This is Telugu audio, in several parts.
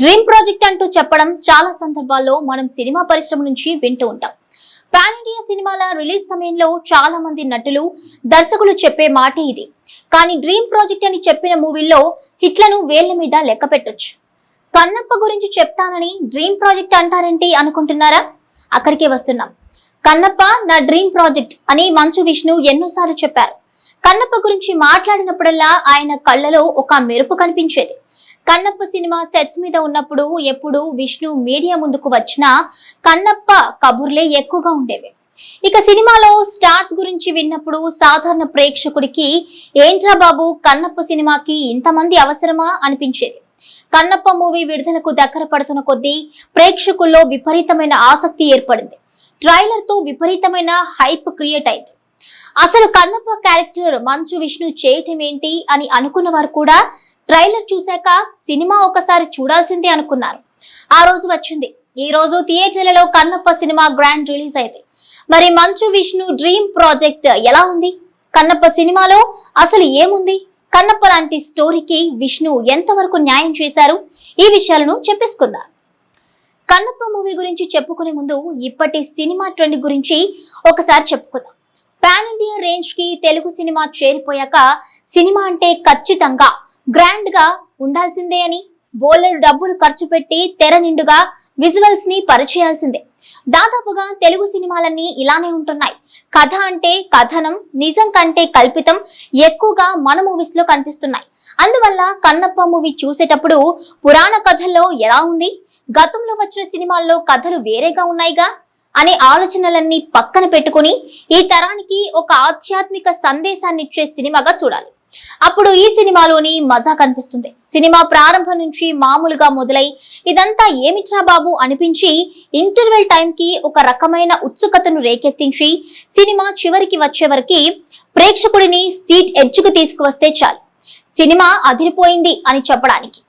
డ్రీమ్ ప్రాజెక్ట్ అంటూ చెప్పడం చాలా సందర్భాల్లో మనం సినిమా పరిశ్రమ నుంచి వింటూ ఉంటాం. పాన్ ఇండియా సినిమాల రిలీజ్ సమయంలో చాలా మంది నటులు దర్శకులు చెప్పే మాటే ఇది. కానీ డ్రీమ్ ప్రాజెక్ట్ అని చెప్పిన మూవీల్లో హిట్లను వేళ్ళ మీద లెక్క పెట్టొచ్చు. కన్నప్ప గురించి చెప్తానని డ్రీమ్ ప్రాజెక్ట్ అంటారేంటి అనుకుంటున్నారా? అక్కడికే వస్తున్నాం. కన్నప్ప నా డ్రీమ్ ప్రాజెక్ట్ అని మంచు విష్ణు ఎన్నోసార్లు చెప్పారు. కన్నప్ప గురించి మాట్లాడినప్పుడల్లా ఆయన కళ్ళలో ఒక మెరుపు కనిపించేది. కన్నప్ప సినిమా సెట్స్ మీద ఉన్నప్పుడు ఎప్పుడు విష్ణు మీడియా ముందుకు వచ్చినా కన్నప్ప కబుర్లే ఎక్కువగా ఉండేవి. ఇక సినిమాలో స్టార్స్ గురించి విన్నప్పుడు సాధారణ ప్రేక్షకుడికి ఏంట్రా బాబు కన్నప్ప సినిమాకి ఇంతమంది అవసరమా? అనిపించేది. కన్నప్ప మూవీ విడుదలకు దగ్గర పడుతున్న కొద్దీ ప్రేక్షకుల్లో విపరీతమైన ఆసక్తి ఏర్పడింది. ట్రైలర్తో విపరీతమైన హైప్ క్రియేట్ అయింది. అసలు కన్నప్ప క్యారెక్టర్ మంచు విష్ణు చేయటం ఏంటి అని అనుకున్న వారు కూడా ట్రైలర్ చూశాక సినిమా ఒకసారి చూడాల్సిందే అనుకున్నారు. ఆ రోజు వచ్చింది. ఈ రోజు థియేటర్లలో కన్నప్ప సినిమా గ్రాండ్ రిలీజ్ అయింది. మరి మంచు విష్ణు డ్రీమ్ ప్రాజెక్ట్ ఎలా ఉంది? కన్నప్ప సినిమాలో అసలు ఏముంది? కన్నప్ప లాంటి స్టోరీకి విష్ణు ఎంతవరకు న్యాయం చేశారు? ఈ విషయాలను చెప్పేసుకుందాం. కన్నప్ప మూవీ గురించి చెప్పుకునే ముందు ఇప్పటి సినిమా ట్రెండ్ గురించి ఒకసారి చెప్పుకుందాం. పాన్ ఇండియా రేంజ్కి తెలుగు సినిమా చేరిపోయాక సినిమా అంటే ఖచ్చితంగా గ్రాండ్గా ఉండాల్సిందే అని బోలెడు డబ్బులు ఖర్చు పెట్టి తెర నిండుగా విజువల్స్ని పరిచేయాల్సిందే. దాదాపుగా తెలుగు సినిమాలన్నీ ఇలానే ఉంటున్నాయి. కథ అంటే కథనం నిజం కంటే కల్పితం ఎక్కువగా మన మూవీస్లో కనిపిస్తున్నాయి. అందువల్ల కన్నప్ప మూవీ చూసేటప్పుడు పురాణ కథల్లో ఎలా ఉంది? గతంలో వచ్చిన సినిమాల్లో కథలు వేరేగా ఉన్నాయిగా? అనే ఆలోచనలన్నీ పక్కన పెట్టుకుని ఈ తరానికి ఒక ఆధ్యాత్మిక సందేశాన్ని ఇచ్చే సినిమాగా చూడాలి. అప్పుడు ఈ సినిమాలోని మజా కనిపిస్తుంది. సినిమా ప్రారంభం నుంచి మామూలుగా మొదలై ఇదంతా ఏమిట్రా బాబు అనిపించి ఇంటర్వెల్ టైంకి ఒక రకమైన ఉత్సుకతను రేకెత్తించి సినిమా చివరికి వచ్చే వరకు ప్రేక్షకుడిని సీట్ ఎడ్జ్కు తీసుకువస్తే చాలు. సినిమా అదిరిపోయింది అని చెప్పడానికి.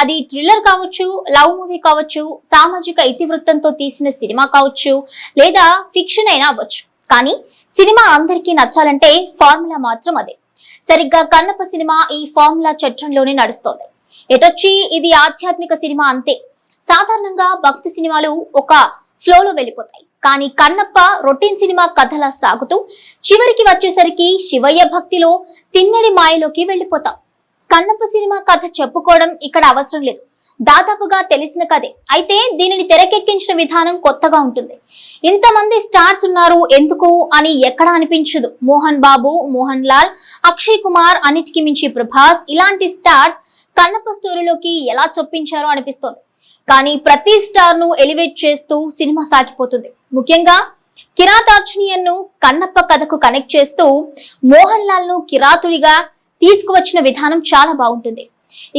అది థ్రిల్లర్ కావచ్చు లవ్ మూవీ కావచ్చు సామాజిక ఇతివృత్తంతో తీసిన సినిమా కావచ్చు లేదా ఫిక్షన్ అయినా అవ్వచ్చు. కానీ సినిమా అందరికీ నచ్చాలంటే ఫార్ములా మాత్రం అదే. సరిగ్గా కన్నప్ప సినిమా ఈ ఫార్ములా చట్రంలోనే నడుస్తోంది. ఎటొచ్చి ఇది ఆధ్యాత్మిక సినిమా అంతే? సాధారణంగా భక్తి సినిమాలు ఒక ఫ్లోలో వెళ్ళిపోతాయి. కానీ కన్నప్ప రొటీన్ సినిమా కథలా సాగుతూ చివరికి వచ్చేసరికి శివయ్య భక్తిలో తిన్నడి మాయలోకి వెళ్ళిపోతాం. కన్నప్ప సినిమా కథ చెప్పుకోవడం ఇక్కడ అవసరం లేదు. దాదాపుగా తెలిసిన కథే. అయితే దీనిని తెరకెక్కించిన విధానం కొత్తగా ఉంటుంది. ఇంతమంది స్టార్స్ ఉన్నారు ఎందుకు అని ఎక్కడ అనిపించదు. మోహన్ బాబు మోహన్ లాల్ అక్షయ్ కుమార్ అన్నిటికీ మించి ప్రభాస్ ఇలాంటి స్టార్స్ కన్నప్ప స్టోరీలోకి ఎలా చొప్పించారో అనిపిస్తోంది. కానీ ప్రతి స్టార్ను ఎలివేట్ చేస్తూ సినిమా సాగిపోతుంది. ముఖ్యంగా కిరాతార్జునియన్ను కన్నప్ప కథకు కనెక్ట్ చేస్తూ మోహన్ లాల్ను కిరాతుడిగా తీసుకువచ్చిన విధానం చాలా బాగుంటుంది.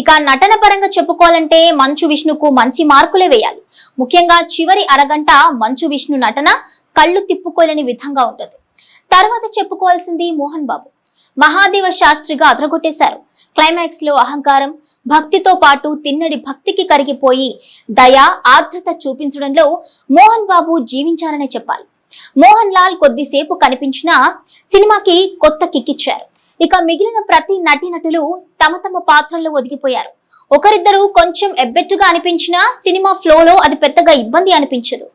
ఇక నటన పరంగా చెప్పుకోవాలంటే మంచు విష్ణుకు మంచి మార్కులే వేయాలి. ముఖ్యంగా చివరి అరగంట మంచు విష్ణు నటన కళ్ళు తిప్పుకోలేని విధంగా ఉంటుంది. తర్వాత చెప్పుకోవాల్సింది మోహన్ బాబు. మహాదేవ శాస్త్రిగా అదరగొట్టేశారు. క్లైమాక్స్లో అహంకారం భక్తితో పాటు తిన్నడి భక్తికి కరిగిపోయి దయ ఆర్ద్రత చూపించడంలో మోహన్ బాబు జీవించారనే చెప్పాలి. మోహన్ లాల్ కొద్దిసేపు కనిపించినా సినిమాకి కొత్త కిక్కిచ్చారు ఇక మిగిలిన ప్రతి నటీనటులు తమ తమ పాత్రల్లో ఒదిగిపోయారు. ఒకరిద్దరు కొంచెం ఎబ్బెట్టుగా అనిపించినా సినిమా ఫ్లోలో అది పెద్దగా ఇబ్బంది అనిపించదు.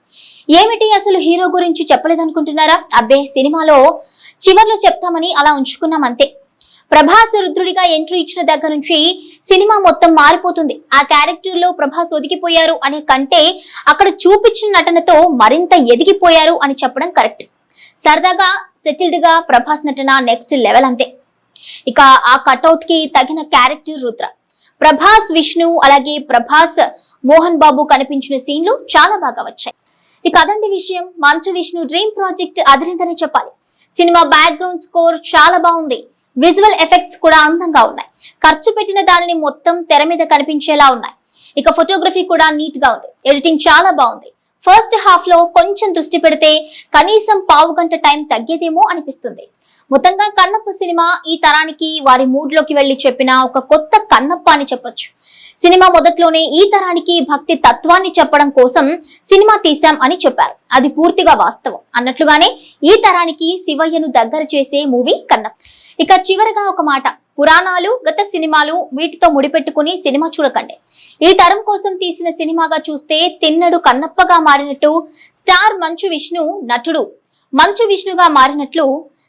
ఏమిటి అసలు హీరో గురించి చెప్పలేదనుకుంటున్నారా? అబ్బే సినిమాలో చివర్లో చెప్తామని అలా ఉంచుకున్నాం అంతే. ప్రభాస్ రుద్రుడిగా ఎంట్రీ ఇచ్చిన దగ్గర నుంచి సినిమా మొత్తం మారిపోతుంది. ఆ క్యారెక్టర్లో ప్రభాస్ ఒదిగిపోయారు అనే కంటే అక్కడ చూపించిన నటనతో మరింత ఎదిగిపోయారు అని చెప్పడం కరెక్ట్. సరదాగా సెటిల్డ్గా ప్రభాస్ నటన నెక్స్ట్ లెవెల్ అంతే. ఇక ఆ కటౌట్కి తగిన క్యారెక్టర్ రుద్ర. ప్రభాస్ విష్ణు అలాగే ప్రభాస్ మోహన్ బాబు కనిపించిన సీన్లు చాలా బాగా వచ్చాయి. ఇక అదండి విషయం మంచు విష్ణు డ్రీమ్ ప్రాజెక్ట్ అదిరిందనే చెప్పాలి. సినిమా బ్యాక్గ్రౌండ్ స్కోర్ చాలా బాగుంది. విజువల్ ఎఫెక్ట్స్ కూడా అందంగా ఉన్నాయి. ఖర్చు పెట్టిన దానిని మొత్తం తెర మీద కనిపించేలా ఉన్నాయి. ఇక ఫోటోగ్రఫీ కూడా నీట్గా ఉంది. ఎడిటింగ్ చాలా బాగుంది. ఫస్ట్ హాఫ్లో కొంచెం దృష్టి పెడితే కనీసం పావు గంట టైం తగ్గేదేమో అనిపిస్తుంది. మొత్తంగా కన్నప్ప సినిమా ఈ తరానికి వారి మూడ్లోకి వెళ్ళి చెప్పిన ఒక కొత్త కన్నప్ప అని చెప్పొచ్చు. సినిమా మొదట్లోనే ఈ తరానికి భక్తి తత్వాన్ని చెప్పడం కోసం సినిమా తీశాం అని చెప్పారు. అది పూర్తిగా వాస్తవం. అన్నట్లుగానే ఈ తరానికి శివయ్యను దగ్గర చేసే మూవీ కన్నప్ప. ఇక చివరగా ఒక మాట. పురాణాలు గత సినిమాలు వీటితో ముడిపెట్టుకుని సినిమా చూడకండి. ఈ తరం కోసం తీసిన సినిమాగా చూస్తే తిన్నడు కన్నప్పగా మారినట్టు స్టార్ మంచు విష్ణు నటుడు. మంచు విష్ణుగా మారినట్లు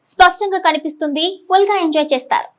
స్పష్టంగా కనిపిస్తుంది ఫుల్గా ఎంజాయ్ చేస్తారు.